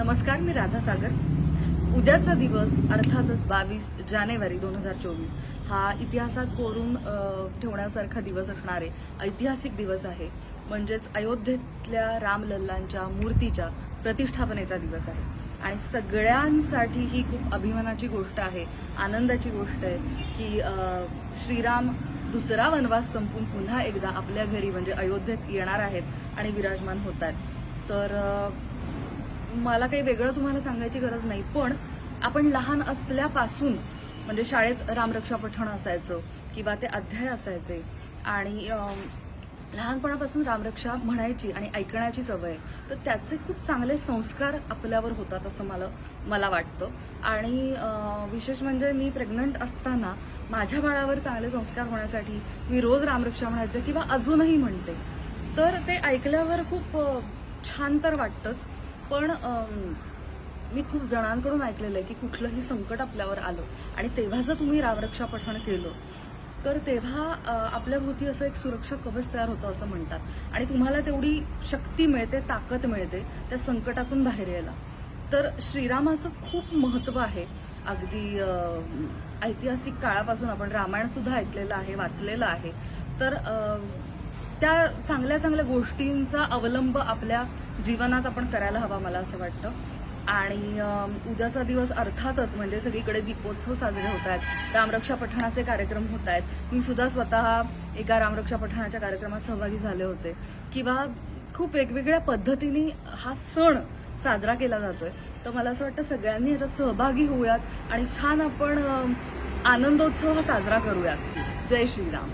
नमस्कार मी राधा सागर. उद्याचा दिवस अर्थातच बावीस जानेवारी दोन हजार चोवीस हा इतिहासात कोरून ठेवण्यासारखा दिवस असणारे ऐतिहासिक दिवस आहे. म्हणजेच अयोध्येतल्या रामलल्लांच्या मूर्तीच्या प्रतिष्ठापनेचा दिवस आहे. आणि सगळ्यांसाठी ही खूप अभिमानाची गोष्ट आहे आनंदाची गोष्ट आहे की श्रीराम दुसरा वनवास संपून पुन्हा एकदा आपल्या घरी म्हणजे अयोध्येत येणार आहेत आणि विराजमान होत आहेत तर मला काही वेगळं तुम्हाला सांगायची गरज नाही पण आपण लहान असल्यापासून म्हणजे शाळेत रामरक्षा पठण असायचं किंवा ते अध्याय असायचे आणि लहानपणापासून रामरक्षा म्हणायची आणि ऐकण्याची सवय तर त्याचे खूप चांगले संस्कार आपल्यावर होतात असं मला मला वाटतं. आणि विशेष म्हणजे मी प्रेग्नंट असताना माझ्या बाळावर चांगले संस्कार होण्यासाठी मी रोज रामरक्षा म्हणायचे किंवा अजूनही म्हणते. तर ते ऐकल्यावर खूप छान तर वाटतंच. पण मी खूप जणांकडून ऐकलेलं आहे की कुठलंही संकट आपल्यावर आलं आणि तेव्हा जर तुम्ही रावरक्षा पठण केलं तर तेव्हा आपल्या भोवती असं एक सुरक्षा कवच तयार होतं असं म्हणतात. आणि तुम्हाला तेवढी शक्ती मिळते ताकद मिळते त्या संकटातून बाहेर यायला. तर श्रीरामाचं खूप महत्त्व आहे. अगदी ऐतिहासिक काळापासून आपण रामायण सुद्धा ऐकलेलं आहे वाचलेलं आहे. तर त्या चांगल्या चांगल्या गोष्टींचा अवलंब आपल्या जीवनात आपण करायला हवा मला असं वाटतं. आणि उद्याचा दिवस अर्थातच म्हणजे सगळीकडे दीपोत्सव साजरे होत आहेत. रामरक्षा पठणाचे कार्यक्रम होत आहेत. मी सुद्धा स्वतः एका रामरक्षा पठणाच्या कार्यक्रमात सहभागी झाले होते. किंवा खूप वेगवेगळ्या पद्धतीने हा सण साजरा केला जातोय. तर मला असं वाटतं सगळ्यांनी याच्यात सहभागी होऊयात आणि छान आपण आनंदोत्सव हा साजरा करूयात. जय श्रीराम.